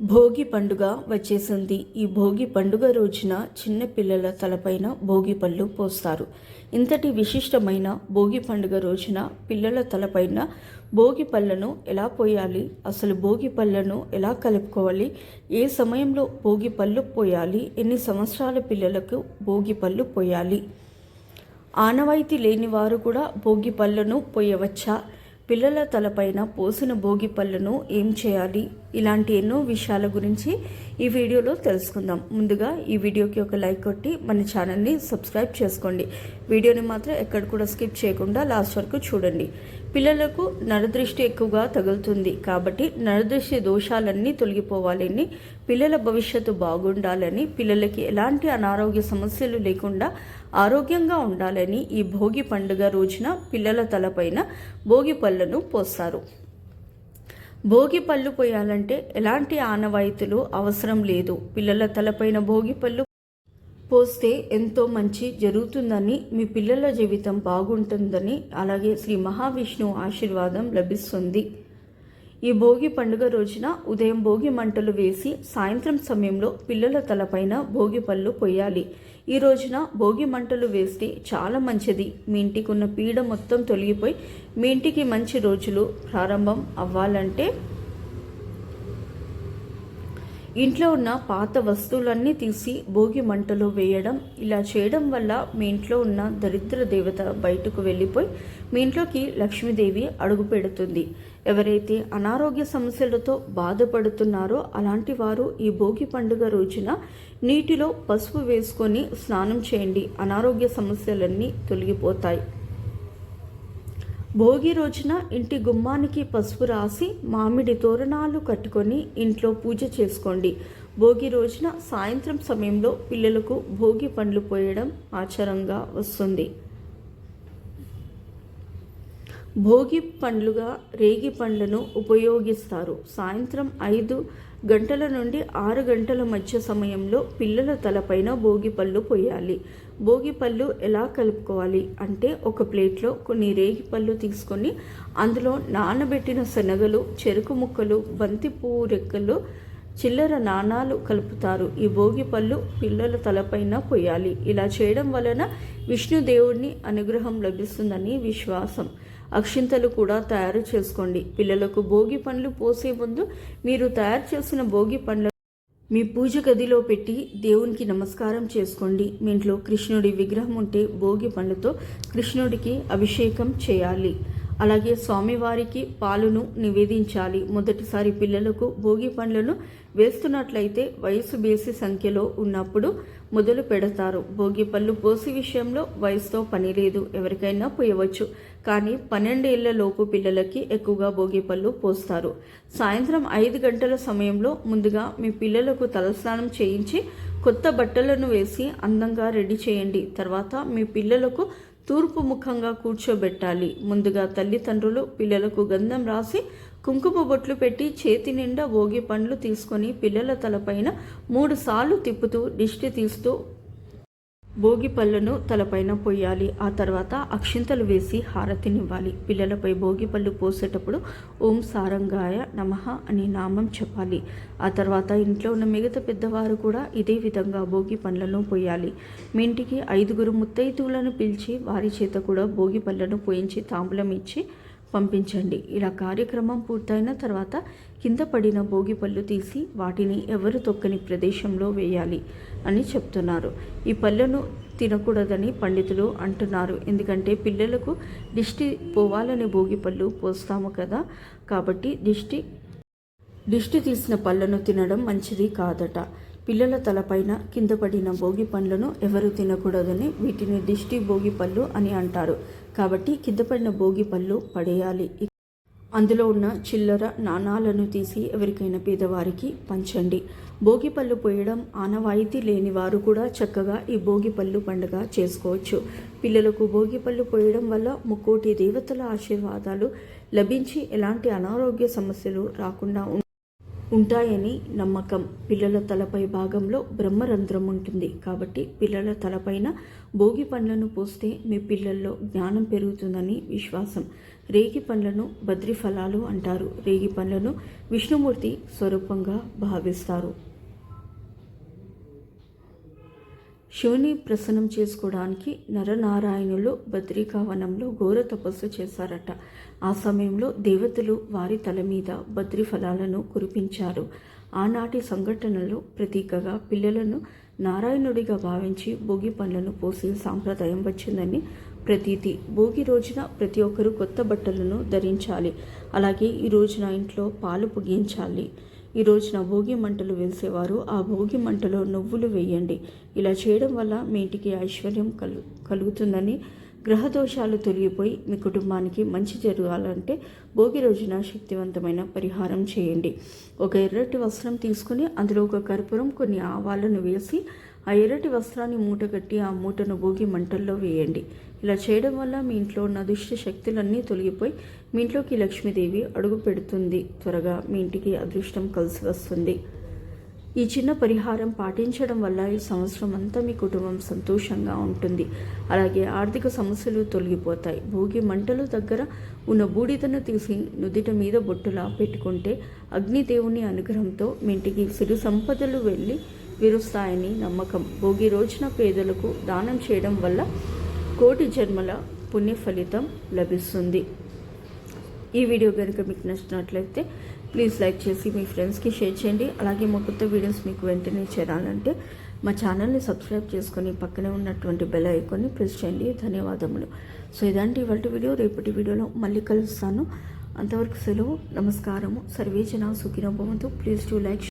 భోగి పండుగ వచ్చేసింది. ఈ భోగి పండుగ రోజున చిన్న పిల్లల తలపైన భోగి పళ్ళు పోస్తారు. ఇంతటి విశిష్టమైన భోగి పండుగ రోజున పిల్లల తలపైన భోగి పళ్ళను ఎలా పోయాలి? అసలు భోగి పళ్ళను ఎలా కలుపుకోవాలి? ఏ సమయంలో భోగి పళ్ళు పోయాలి? ఎన్ని సంవత్సరాల పిల్లలకు భోగి పళ్ళు పోయాలి? ఆనవాయితీ లేని వారు కూడా భోగి పళ్ళను పోయవచ్చా? పిల్లల తలపైన పోసిన భోగి పళ్ళను ఏం చేయాలి? ఇలాంటి ఎన్నో విషయాల గురించి ఈ వీడియోలో తెలుసుకుందాం. ముందుగా ఈ వీడియోకి ఒక లైక్ కొట్టి మన ఛానల్ని సబ్స్క్రైబ్ చేసుకోండి. వీడియోని మాత్రం ఎక్కడ కూడా స్కిప్ చేయకుండా లాస్ట్ వరకు చూడండి. పిల్లలకు నరదృష్టి ఎక్కువగా తగులుతుంది కాబట్టి నరదృష్టి దోషాలన్నీ తొలగిపోవాలని పిల్లల భవిష్యత్తు బాగుండాలని పిల్లలకి ఎలాంటి అనారోగ్య సమస్యలు లేకుండా ఆరోగ్యంగా ఉండాలని ఈ భోగి పండుగ రోజున పిల్లల తలపైన భోగి పళ్ళను పోస్తారు. భోగి పళ్ళు పోయాలంటే ఎలాంటి ఆనవాయితీలు అవసరం లేదు. పిల్లల తలపైన భోగి పళ్ళు పోస్తే ఎంతో మంచి జరుగుతుందని మీ పిల్లల జీవితం బాగుంటుందని అలాగే శ్రీ మహావిష్ణువు ఆశీర్వాదం లభిస్తుంది. ఈ భోగి పండుగ రోజున ఉదయం భోగి మంటలు వేసి సాయంత్రం సమయంలో పిల్లల తలపైన భోగి పళ్ళు పోయాలి ఈ రోజున భోగి మంటలు వేస్తే చాలా మంచిది. మీ ఇంటికి ఉన్న పీడ మొత్తం తొలగిపోయి మీ ఇంటికి మంచి రోజులు ప్రారంభం అవ్వాలంటే ఇంట్లో ఉన్న పాత వస్తువులన్నీ తీసి భోగి మంటలో వేయడం ఇలా చేయడం వల్ల మీ ఇంట్లో ఉన్న దరిద్ర దేవత బయటకు వెళ్ళిపోయి మీ ఇంట్లోకి లక్ష్మీదేవి అడుగు పెడుతుంది. ఎవరైతే అనారోగ్య సమస్యలతో బాధపడుతున్నారో అలాంటి వారు ఈ భోగి పండుగ రోజున నీటిలో పసుపు వేసుకొని స్నానం చేయండి. అనారోగ్య సమస్యలన్నీ తొలగిపోతాయి. భోగి రోజున ఇంటి గుమ్మానికి పసుపు రాసి మామిడి తోరణాలు కట్టుకొని ఇంట్లో పూజ చేసుకోండి. భోగి రోజున సాయంత్రం సమయంలో పిల్లలకు భోగి పండ్లు పోయడం ఆచారంగా వస్తుంది. భోగి పండ్లుగా రేగి పండ్లను ఉపయోగిస్తారు. సాయంత్రం ఐదు గంటల నుండి ఆరు గంటల మధ్య సమయంలో పిల్లల తలపైన భోగి పళ్ళు పోయాలి. భోగి పళ్ళు ఎలా కలుపుకోవాలి అంటే ఒక ప్లేట్లో కొన్ని రేగి పళ్ళు తీసుకొని అందులో నానబెట్టిన శనగలు చెరుకు ముక్కలు బంతి పువ్వు రెక్కలు చిల్లర నాణాలు కలుపుతారు. ఈ భోగి పళ్ళు పిల్లల తలపైన పోయాలి. ఇలా చేయడం వలన విష్ణుదేవుడిని అనుగ్రహం లభిస్తుందని విశ్వాసం. అక్షింతలు కూడా తయారు చేసుకోండి. పిల్లలకు భోగి పండ్లు పోసే ముందు మీరు తయారు చేసిన భోగి పండ్ల మీ పూజ గదిలో పెట్టి దేవునికి నమస్కారం చేసుకోండి. మీ ఇంట్లో కృష్ణుడి విగ్రహం ఉంటే భోగి పండ్లతో కృష్ణుడికి అభిషేకం చేయాలి. అలాగే స్వామివారికి పాలును నివేదించాలి. మొదటిసారి పిల్లలకు భోగి పండ్లను వేస్తున్నట్లయితే వయసు బేసి సంఖ్యలో ఉన్నప్పుడు మొదలు పెడతారు. భోగి పళ్ళు పోసి విషయంలో వయసుతో పని లేదు. ఎవరికైనా పోయవచ్చు. కానీ పన్నెండేళ్ళ లోపు పిల్లలకి ఎక్కువగా భోగి పళ్ళు పోస్తారు. సాయంత్రం ఐదు గంటల సమయంలో ముందుగా మీ పిల్లలకు తలస్నానం చేయించి కొత్త బట్టలను వేసి అందంగా రెడీ చేయండి. తర్వాత మీ పిల్లలకు తూర్పు ముఖంగా కూర్చోబెట్టాలి. ముందుగా తల్లిదండ్రులు పిల్లలకు గంధం రాసి కుంకుమ బొట్లు పెట్టి చేతి నిండా భోగి పండ్లు తీసుకొని పిల్లల తలపైన మూడు సార్లు తిప్పుతూ దిష్టి తీస్తూ భోగి పళ్ళను తలపైన పోయాలి ఆ తర్వాత అక్షింతలు వేసి హారతినివ్వాలి. పిల్లలపై భోగి పళ్ళు పోసేటప్పుడు ఓం సారంగాయ నమః అని నామం చెప్పాలి. ఆ తర్వాత ఇంట్లో ఉన్న మిగతా పెద్దవారు కూడా ఇదే విధంగా భోగి పండ్లను పోయాలి మీ ఇంటికి ఐదుగురు ముత్తైదువులను పిలిచి వారి చేత కూడా భోగి పళ్ళను పోయించి తాంబూలం ఇచ్చి పంపించండి. ఇలా కార్యక్రమం పూర్తయిన తర్వాత కింద పడిన భోగి పళ్ళు తీసి వాటిని ఎవరు తొక్కని ప్రదేశంలో వేయాలి అని చెప్తున్నారు. ఈ పళ్ళను తినకూడదని పండితులు అంటున్నారు. ఎందుకంటే పిల్లలకు దిష్టి పోవాలని భోగి పళ్ళు పోస్తాము కదా. కాబట్టి దిష్టి దిష్టి తీసిన పళ్ళను తినడం మంచిది కాదట. పిల్లల తలపైన కింద పడిన భోగి పండ్లను ఎవరు తినకూడదని వీటిని దిష్టి భోగి పళ్ళు అని అంటారు. కాబట్టి కింద పడిన భోగి పళ్ళు పడేయాలి. అందులో ఉన్న చిల్లర నాణాలను తీసి ఎవరికైనా పేదవారికి పంచండి. భోగి పళ్ళు పోయడం ఆనవాయితీ లేని వారు కూడా చక్కగా ఈ భోగి పళ్ళు పండుగ చేసుకోవచ్చు. పిల్లలకు భోగి పళ్ళు పోయడం వల్ల ముక్కోటి దేవతల ఆశీర్వాదాలు లభించి ఎలాంటి అనారోగ్య సమస్యలు రాకుండా ఉంటాయని నమ్మకం. పిల్లల తలపై భాగంలో బ్రహ్మరంధ్రం ఉంటుంది. కాబట్టి పిల్లల తలపైన భోగి పండ్లను పోస్తే మీ పిల్లల్లో జ్ఞానం పెరుగుతుందని విశ్వాసం. రేగి పండ్లను బద్రి ఫలాలు అంటారు. రేగి పండ్లను విష్ణుమూర్తి స్వరూపంగా భావిస్తారు. శివుని ప్రసన్నం చేసుకోవడానికి నరనారాయణులు బద్రికావనంలో ఘోర తపస్సు చేశారట. ఆ సమయంలో దేవతలు వారి తల మీద బద్రి ఫలాలను కురిపించారు. ఆనాటి సంఘటనలో ప్రతీకగా పిల్లలను నారాయణుడిగా భావించి భోగి పండ్లను పోసే సాంప్రదాయం వచ్చిందని ప్రతీతి. భోగి రోజున ప్రతి ఒక్కరూ కొత్త బట్టలను ధరించాలి. అలాగే ఈ రోజున ఇంట్లో పాలు పొగించాలి ఈ రోజున భోగి మంటలు వేసేవారు. ఆ భోగి మంటలో నువ్వులు వేయండి. ఇలా చేయడం వల్ల మీ ఇంటికి ఐశ్వర్యం కలు కలుగుతుందని గ్రహదోషాలు తొలగిపోయి మీ కుటుంబానికి మంచి జరగాలంటే భోగి రోజున శక్తివంతమైన పరిహారం చేయండి. ఒక ఎర్రటి వస్త్రం తీసుకుని అందులో ఒక కర్పూరం కొన్ని ఆవాలను వేసి ఆ ఎర్రటి వస్త్రాన్ని మూట కట్టి ఆ మూటను భోగి మంటల్లో వేయండి. ఇలా చేయడం వల్ల మీ ఇంట్లో ఉన్న దుష్ట శక్తులన్నీ తొలగిపోయి మీ ఇంట్లోకి లక్ష్మీదేవి అడుగు పెడుతుంది. త్వరగా మీ ఇంటికి అదృష్టం కలిసి వస్తుంది. ఈ చిన్న పరిహారం పాటించడం వల్ల ఈ సంవత్సరం అంతా మీ కుటుంబం సంతోషంగా ఉంటుంది. అలాగే ఆర్థిక సమస్యలు తొలగిపోతాయి. భోగి మంటలు దగ్గర ఉన్న బూడిదను తీసి నుదిట మీద బొట్టులా పెట్టుకుంటే అగ్నిదేవుని అనుగ్రహంతో మీ ఇంటికి సిరు సంపదలు వెళ్ళి విరుస్తాయని నమ్మకం. భోగి రోజున పేదలకు దానం చేయడం వల్ల కోటి జన్మల పుణ్య ఫలితం లభిస్తుంది. ఈ వీడియో కనుక మీకు నచ్చినట్లయితే ప్లీజ్ లైక్ చేసి మీ ఫ్రెండ్స్కి షేర్ చేయండి. అలాగే మా కొత్త వీడియోస్ మీకు వెంటనే చేరాలంటే మా ఛానల్ని సబ్స్క్రైబ్ చేసుకొని పక్కనే ఉన్నటువంటి బెల్ ఐకాన్ని ప్రెస్ చేయండి. ధన్యవాదములు. సో ఇలాంటి ఇవాటి వీడియో. రేపటి వీడియోలో మళ్ళీ కలుస్తాను. అంతవరకు సెలవు నమస్కారము. సర్వేజన సుఖినోభవంతు ప్లీజ్ టు లైక్